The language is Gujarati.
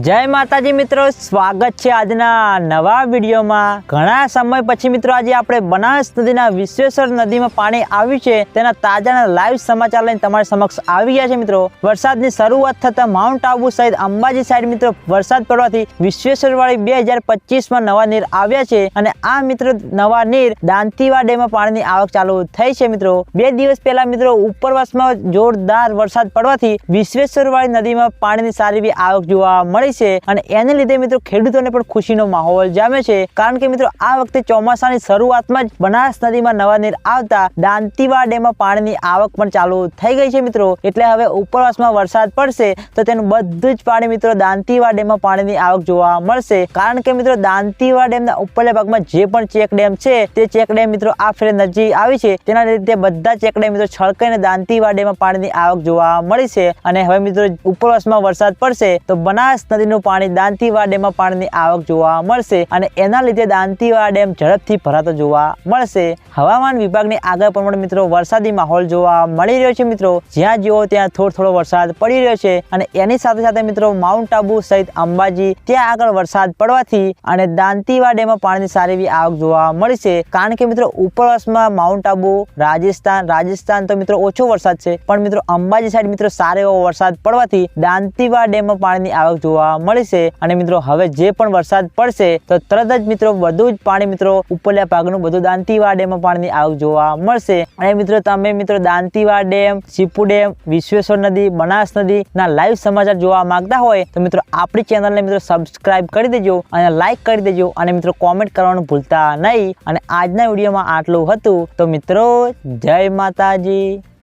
જય માતાજી મિત્રો, સ્વાગત છે આજના નવા વિડીયોમાં. ઘણા સમય પછી મિત્રો આજે આપણે બનાસ નદીના વિશ્વેશ્વર નદીમાં પાણી આવ્યું છે, તેના તાજાના લાઈવ સમાચાર લઈને તમારી સમક્ષ આવી ગયા છે મિત્રો. વરસાદની શરૂઆત થતા માઉન્ટ આબુ સહિત અંબાજી સાઈડ મિત્રો, વરસાદ પડવાથી વિશ્વેશ્વર વાળી બે હજાર પચીસમાં નવા નીર આવ્યા છે અને આ મિત્રો નવા નીર દાંતીવા ડેમમાં પાણીની આવક ચાલુ થઈ છે મિત્રો. બે દિવસ પહેલા મિત્રો ઉપરવાસમાં જોરદાર વરસાદ પડવાથી વિશ્વેશ્વર વાળી નદીમાં પાણીની સારી એવી આવક જોવા મળી છે અને એને લીધે મિત્રો ખેડૂતોને પણ ખુશીનો માહોલ જામે છે. કારણ કે મિત્રો, આ વખતે ચોમાસાની શરૂઆતમાં જ બનાસ નદીમાં નવા નીર આવતા દાંતીવા ડેમમાં પાણીની આવક પણ ચાલુ થઈ ગઈ છે મિત્રો. એટલે હવે ઉપરવાસમાં વરસાદ પડશે તો તેનું બધું જ પાણી મિત્રો દાંતીવા ડેમમાં પાણીની આવક જોવા મળશે. કારણ કે મિત્રો, દાંતીવા ડેમના ઉપરલા ભાગમાં જે પણ ચેક ડેમ છે, તે ચેક ડેમ મિત્રો આ ફેરે નજીક આવી છે. તેના લીધે બધા ચેક ડેમ મિત્રો છળકાઈને દાંતીવા ડેમમાં પાણીની આવક જોવા મળી છે. અને હવે મિત્રો, ઉપરવાસમાં વરસાદ પડશે તો બનાસ નદીનું પાણી દાંતીવા ડેમમાં પાણીની આવક જોવા મળશે અને એના લીધે દાંતીવા ડેમ ઝડપથી ભરાતો જોવા મળશે. હવામાન વિભાગની આગળ પ્રમાણે મિત્રો વરસાદી માહોલ જોવા મળી રહ્યો છે મિત્રો. જ્યાં જુઓ ત્યાં થોડો થોડો વરસાદ પડી રહ્યો છે અને એની સાથે સાથે મિત્રો માઉન્ટ આબુ સહિત અંબાજી ત્યાં આગળ વરસાદ પડવાથી અને દાંતીવા ડેમમાં પાણીની સારી એવી આવક જોવા મળી છે. કારણ કે મિત્રો ઉપરવાસમાં માઉન્ટ આબુ, રાજસ્થાન રાજસ્થાન તો મિત્રો ઓછો વરસાદ છે. પણ મિત્રો અંબાજી સાઈડ મિત્રો સારો એવો વરસાદ પડવાથી દાંતીવા ડેમમાં પાણીની આવક જોવા મળી મળશે. અને મિત્રો, હવે જે પણ વરસાદ પડશે, તો તરત જ મિત્રો બધું જ પાણી મિત્રો ઉપરલા ભાગનું બધું દાંતીવા ડેમમાં પાણીની આવક જોવા મળશે. અને મિત્રો, તમે મિત્રો દાંતીવા ડેમ સીપુ ડેમ, વિશ્વેશ્વર નદી, બનાસ નદી ના લાઈવ સમાચાર જોવા માંગતા હોય, તો મિત્રો આપણી ચેનલને મિત્રો સબસ્ક્રાઇબ કરી દેજો અને લાઈક કરી દેજો. અને મિત્રો કોમેન્ટ કરવાનું ભૂલતા નહીં. અને આજના વિડીયોમાં આટલું હતું. તો મિત્રો, જય માતાજી.